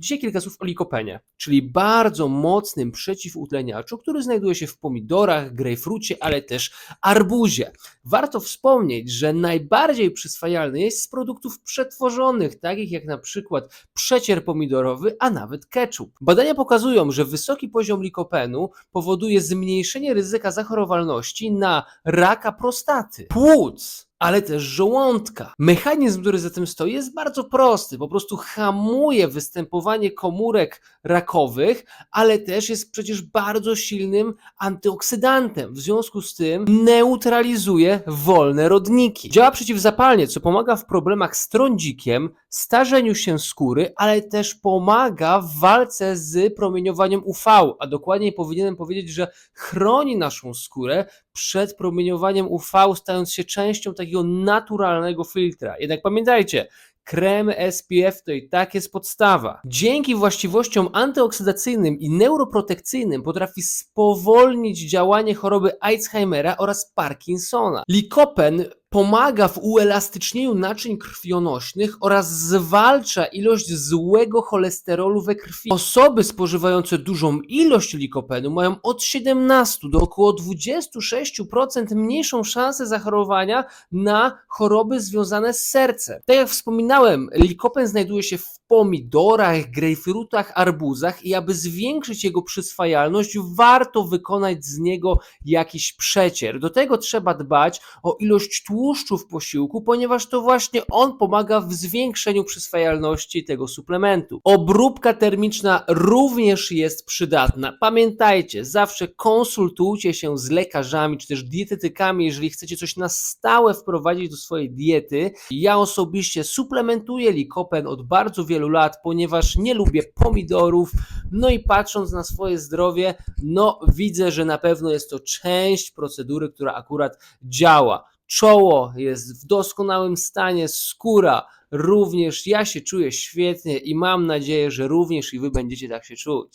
Dzisiaj kilka słów o likopenie, czyli bardzo mocnym przeciwutleniaczu, który znajduje się w pomidorach, grejpfrucie, ale też arbuzie. Warto wspomnieć, że najbardziej przyswajalny jest z produktów przetworzonych, takich jak na przykład przecier pomidorowy, a nawet ketchup. Badania pokazują, że wysoki poziom likopenu powoduje zmniejszenie ryzyka zachorowalności na raka prostaty, płuc, ale też żołądka. Mechanizm, który za tym stoi, jest bardzo prosty. Po prostu hamuje występowanie komórek rakowych, ale też jest przecież bardzo silnym antyoksydantem. W związku z tym neutralizuje wolne rodniki. Działa przeciwzapalnie, co pomaga w problemach z trądzikiem, starzeniu się skóry, ale też pomaga w walce z promieniowaniem UV, a dokładniej powinienem powiedzieć, że chroni naszą skórę przed promieniowaniem UV, stając się częścią takiego naturalnego filtra. Jednak pamiętajcie, krem SPF to i tak jest podstawa. Dzięki właściwościom antyoksydacyjnym i neuroprotekcyjnym potrafi spowolnić działanie choroby Alzheimera oraz Parkinsona. Likopen pomaga w uelastycznieniu naczyń krwionośnych oraz zwalcza ilość złego cholesterolu we krwi. Osoby spożywające dużą ilość likopenu mają od 17 do około 26% mniejszą szansę zachorowania na choroby związane z sercem. Tak jak wspominałem, likopen znajduje się w pomidorach, grejpfrutach, arbuzach i aby zwiększyć jego przyswajalność, warto wykonać z niego jakiś przecier. Do tego trzeba dbać o ilość tłuszczu w posiłku, ponieważ to właśnie on pomaga w zwiększeniu przyswajalności tego suplementu. Obróbka termiczna również jest przydatna. Pamiętajcie, zawsze konsultujcie się z lekarzami czy też dietetykami, jeżeli chcecie coś na stałe wprowadzić do swojej diety. Ja osobiście suplementuję likopen od bardzo wielu lat, ponieważ nie lubię pomidorów. No i patrząc na swoje zdrowie, no widzę, że na pewno jest to część procedury, która akurat działa. Czoło jest w doskonałym stanie, skóra również. Ja się czuję świetnie i mam nadzieję, że również i Wy będziecie tak się czuć.